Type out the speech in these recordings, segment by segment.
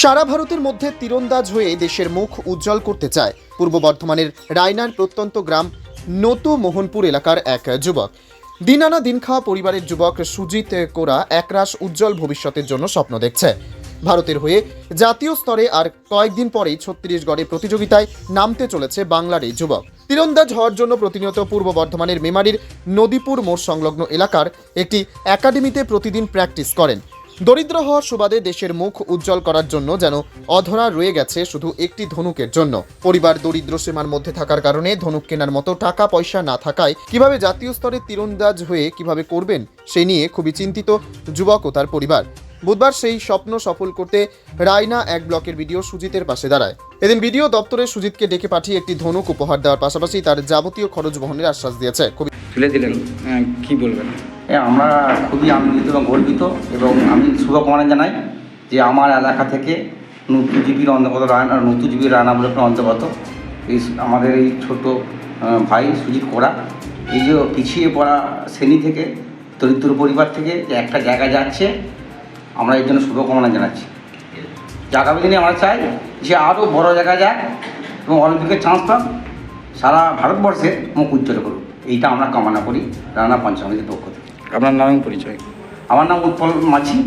সারা ভারতের মধ্যে তীরন্দাজ হয়ে দেশের মুখ উজ্জ্বল করতে চায়। পূর্ব বর্ধমানের রায়নার প্রত্যন্ত গ্রাম নতু মোহনপুর এলাকার এক যুবক। দিন আনা দিন খাওয়া পরিবারের যুবক সুজিত কোরা একরাশ উজ্জ্বল ভবিষ্যতের জন্য স্বপ্ন দেখছে। ভারতের হয়ে জাতীয় স্তরে আর কয়েকদিন পরেই ছত্তিশগড়ে প্রতিযোগিতায় নামতে চলেছে বাংলার এই যুবক। তীরন্দাজ হওয়ার জন্য প্রতিনিয়ত পূর্ব বর্ধমানের মেমারির নদীপুর মোড় সংলগ্ন এলাকার একটি একাডেমিতে প্রতিদিন প্র্যাকটিস করেন। দরিদ্র হওয়ার সুবাদে দেশের মুখ উজ্জ্বল করার জন্য যেন অধরা রয়ে গেছে শুধু একটি ধনুকের জন্য। পরিবার দরিদ্র সীমার মধ্যে থাকার কারণে ধনুক কেনার মতো টাকা পয়সা না থাকায় কীভাবে জাতীয় স্তরে তীরন্দাজ হয়ে কীভাবে করবেন সে নিয়ে খুবই চিন্তিত যুবক ও তার পরিবার। বুধবার সেই স্বপ্ন সফল করতে রায়না এক ব্লকের ভিডিও সুজিতের পাশে দাঁড়ায়। এদিন ভিডিও দপ্তরে সুজিতকে ডেকে পাঠিয়ে একটি ধনুক উপহার দেওয়ার পাশাপাশি তার যাবতীয় খরচ বহনের আশ্বাস দিয়েছে। খুবই তুলে দিলেন। কি বলবেন? আমরা খুবই আনন্দিত এবং গর্বিত এবং আমি শুভকামনা জানাই যে আমার এলাকা থেকে নতুজীবীর অন্তর্গত রায়না নতুজীবীর রায়না ব্লকের অন্তর্গত, এই আমাদের এই ছোট ভাই সুজিত কোড়া, এই যে পিছিয়ে পড়া শ্রেণি থেকে, দরিদ্র পরিবার থেকে যে একটা জায়গা যাচ্ছে, আমরা এর জন্য শুভকামনা জানাচ্ছি। আগামী দিনে আমরা চাই যে আরও বড় জায়গায় যাক এবং অলিম্পিকের চান্স পাক, সারা ভারতবর্ষে মুখ উজ্জ্বল করুক। এইটা আমরা কামনা করি রানা পঞ্চায়েতের পক্ষ থেকে। আপনার নাম পরিচয়। আমার নাম উৎপল মাঝি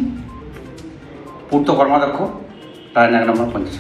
পূর্ত কর্মাধ্যক্ষ রায়নগর নম্বর পঞ্চাশ